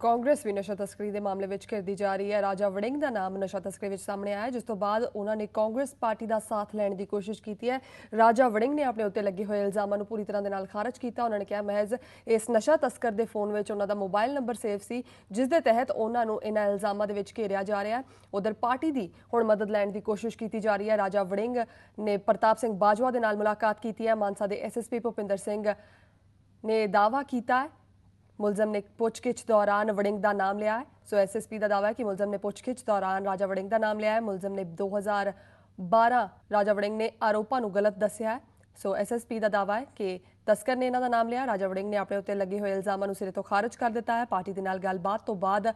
ਕਾਂਗਰਸ ਵੀ ਨਸ਼ਾ ਤਸਕਰੀ ਦੇ ਮਾਮਲੇ ਵਿੱਚ ਘਿਰਦੀ ਜਾ ਰਹੀ ਹੈ। ਰਾਜਾ ਵੜਿੰਗ ਦਾ ਨਾਮ ਨਸ਼ਾ ਤਸਕਰੀ ਵਿੱਚ ਸਾਹਮਣੇ ਆਇਆ ਜਿਸ ਤੋਂ ਬਾਅਦ ਉਹਨਾਂ ਨੇ ਕਾਂਗਰਸ ਪਾਰਟੀ ਦਾ ਸਾਥ ਲੈਣ ਦੀ ਕੋਸ਼ਿਸ਼ ਕੀਤੀ ਹੈ। ਰਾਜਾ ਵੜਿੰਗ ਨੇ ਆਪਣੇ ਉੱਤੇ ਲੱਗੇ ਹੋਏ ਇਲਜ਼ਾਮਾਂ ਨੂੰ ਪੂਰੀ ਤਰ੍ਹਾਂ ਦੇ ਨਾਲ ਖਾਰਜ ਕੀਤਾ। ਉਹਨਾਂ ਨੇ ਕਿਹਾ, ਮਹਿਜ਼ ਇਸ ਨਸ਼ਾ ਤਸਕਰ ਦੇ ਫੋਨ ਵਿੱਚ ਉਹਨਾਂ ਦਾ ਮੋਬਾਈਲ ਨੰਬਰ ਸੇਵ ਸੀ, ਜਿਸ ਦੇ ਤਹਿਤ ਉਹਨਾਂ ਨੂੰ ਇਹਨਾਂ ਇਲਜ਼ਾਮਾਂ ਦੇ ਵਿੱਚ ਘੇਰਿਆ ਜਾ ਰਿਹਾ ਹੈ। ਉਧਰ ਪਾਰਟੀ ਦੀ ਹੁਣ ਮਦਦ ਲੈਣ ਦੀ ਕੋਸ਼ਿਸ਼ ਕੀਤੀ ਜਾ ਰਹੀ ਹੈ। ਰਾਜਾ ਵੜਿੰਗ ਨੇ ਪ੍ਰਤਾਪ ਸਿੰਘ ਬਾਜਵਾ ਦੇ ਨਾਲ ਮੁਲਾਕਾਤ ਕੀਤੀ ਹੈ। ਮਾਨਸਾ ਦੇ ਐਸਐਸਪੀ ਭੁਪਿੰਦਰ ਸਿੰਘ ਨੇ ਦਾਅਵਾ ਕੀਤਾ ਹੈ ਮੁਲਜ਼ਮ ਨੇ ਪੁੱਛਗਿੱਛ ਦੌਰਾਨ ਵੜਿੰਗ ਦਾ ਨਾਮ ਲਿਆ ਹੈ। ਸੋ ਐਸਐਸਪੀ ਦਾ ਦਾਅਵਾ ਹੈ ਕਿ ਮੁਲਜ਼ਮ ਨੇ ਪੁੱਛਗਿੱਛ ਦੌਰਾਨ ਰਾਜਾ ਵੜਿੰਗ ਦਾ ਨਾਮ ਲਿਆ ਹੈ। ਮੁਲਜ਼ਮ ਨੇ 2012 ਰਾਜਾ ਵੜਿੰਗ ਨੇ ਆਰੋਪਾਂ ਨੂੰ ਗਲਤ ਦੱਸਿਆ ਹੈ। ਸੋ ਐਸਐਸਪੀ ਦਾ ਦਾਅਵਾ ਹੈ ਕਿ ਤਸਕਰ ਨੇ ਇਹਨਾਂ ਦਾ ਨਾਮ ਲਿਆ ਰਾਜਾ ਵੜਿੰਗ ਨੇ ਆਪਣੇ ਉੱਤੇ ਲੱਗੇ ਹੋਏ ਇਲਜ਼ਾਮਾਂ ਨੂੰ ਸਿਰੇ ਤੋਂ ਖਾਰਜ ਕਰ ਦਿੱਤਾ ਹੈ। ਪਾਰਟੀ ਦੇ ਨਾਲ ਗੱਲਬਾਤ ਤੋਂ ਬਾਅਦ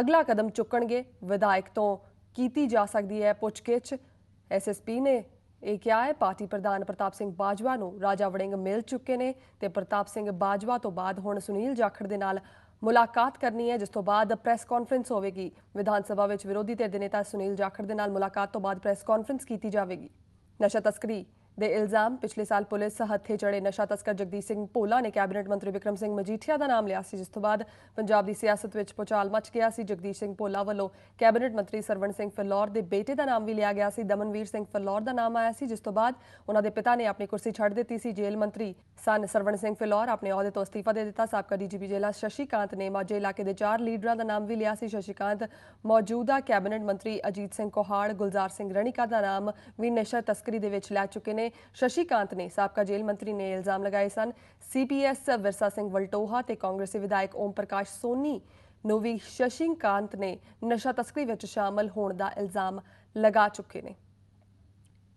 ਅਗਲਾ ਕਦਮ ਚੁੱਕਣਗੇ। ਵਿਧਾਇਕ ਤੋਂ ਕੀਤੀ ਜਾ ਸਕਦੀ ਹੈ ਪੁੱਛਗਿੱਛ। ਐਸਐਸਪੀ ਨੇ ਇਹ ਕਿਹਾ ਹੈ, ਪਾਰਟੀ ਪ੍ਰਧਾਨ ਪ੍ਰਤਾਪ ਸਿੰਘ ਬਾਜਵਾ ਨੂੰ ਰਾਜਾ ਵੜਿੰਗ ਮਿਲ ਚੁੱਕੇ ਨੇ ਤੇ ਪ੍ਰਤਾਪ ਸਿੰਘ ਬਾਜਵਾ ਤੋਂ ਬਾਅਦ ਹੁਣ ਸੁਨੀਲ ਜਾਖੜ ਦੇ ਨਾਲ ਮੁਲਾਕਾਤ ਕਰਨੀ ਹੈ, ਜਿਸ ਤੋਂ ਬਾਅਦ ਪ੍ਰੈਸ ਕਾਨਫਰੰਸ ਹੋਵੇਗੀ। ਵਿਧਾਨ ਸਭਾ ਵਿੱਚ ਵਿਰੋਧੀ ਧਿਰ ਦੇ ਨੇਤਾ ਸੁਨੀਲ ਜਾਖੜ ਦੇ ਨਾਲ ਮੁਲਾਕਾਤ ਤੋਂ ਬਾਅਦ ਪ੍ਰੈਸ ਕਾਨਫਰੰਸ ਕੀਤੀ ਜਾਵੇਗੀ। ਨਸ਼ਾ ਤਸਕਰੀ ਦੇ ਇਲਜ਼ਾਮ ਪਿਛਲੇ ਸਾਲ ਪੁਲਿਸ ਹੱਥੇ ਚੜੇ ਨਸ਼ਾ ਤਸਕਰ ਜਗਦੀਪ ਸਿੰਘ ਭੋਲਾ ਨੇ ਕੈਬਨਿਟ ਮੰਤਰੀ ਵਿਕਰਮ ਸਿੰਘ ਮਜੀਠੀਆ ਦਾ ਨਾਮ ਲਿਆ ਸੀ, ਜਿਸ ਤੋਂ ਬਾਅਦ ਪੰਜਾਬ ਦੀ ਸਿਆਸਤ ਵਿੱਚ ਪੁਚਾਲ ਮਚ ਗਿਆ ਸੀ। ਜਗਦੀਪ ਸਿੰਘ ਭੋਲਾ ਵੱਲੋਂ ਕੈਬਨਿਟ ਮੰਤਰੀ ਸਰਵਣ ਸਿੰਘ ਫਿਲੌਰ ਦੇ ਬੇਟੇ ਦਾ ਨਾਮ ਵੀ ਲਿਆ ਗਿਆ ਸੀ। ਦਮਨਵੀਰ ਸਿੰਘ ਫਿਲੌਰ ਦਾ ਨਾਮ ਆਇਆ ਸੀ, ਜਿਸ ਤੋਂ ਬਾਅਦ ਉਹਨਾਂ ਦੇ ਪਿਤਾ ਨੇ ਆਪਣੀ ਕੁਰਸੀ ਛੱਡ ਦਿੱਤੀ ਸੀ। ਜੇਲ੍ਹ ਮੰਤਰੀ ਸਨ ਸਰਵਣ ਸਿੰਘ ਫਿਲੌਰ ਆਪਣੇ ਅਹੁਦੇ ਤੋਂ ਅਸਤੀਫਾ ਦੇ ਦਿੱਤਾ। ਸਾਬਕਾ ਡੀਜੀਪੀ ਜੇਲਾ ਸ਼ਸ਼ੀਕਾਂਤ ਨੇ ਮਾਝੇ ਇਲਾਕੇ ਦੇ ਚਾਰ ਲੀਡਰਾਂ ਦਾ ਨਾਮ ਵੀ ਲਿਆ ਸੀ। ਸ਼ਸ਼ੀਕਾਂਤ ਮੌਜੂਦਾ ਕੈਬਨਿਟ ਮੰਤਰੀ ਅਜੀਤ ਸਿੰਘ ਕੋਹਾੜ, ਗੁਲਜ਼ਾਰ ਸਿੰਘ ਰਣੀਕਾ ਦਾ ਨਾਮ ਵੀ ਨਸ਼ਾ ਤਸਕਰੀ ਦੇ ਵਿੱਚ ਲੈ ਚੁੱਕੇ ਨੇ। ਨੇ ਸ਼ਸ਼ੀਕਾਂਤ ਨੇ ਸਾਬਕਾ ਜੇਲ੍ਹ ਮੰਤਰੀ ਨੇ ਇਲਜ਼ਾਮ ਲਗਾਏ ਸਨ। ਸੀਪੀਐਸ ਵਿਰਸਾ ਸਿੰਘ ਵਲਟੋਹਾ ਤੇ ਕਾਂਗਰਸੀ ਵਿਧਾਇਕ ਓਮ ਪ੍ਰਕਾਸ਼ ਸੋਨੀ ਨੂੰ ਵੀ ਸ਼ਸ਼ੀਕਾਂਤ ਨੇ ਨਸ਼ਾ ਤਸਕਰੀ ਵਿੱਚ ਸ਼ਾਮਲ ਹੋਣ ਦਾ ਇਲਜ਼ਾਮ ਲਗਾ ਚੁੱਕੇ ਨੇ।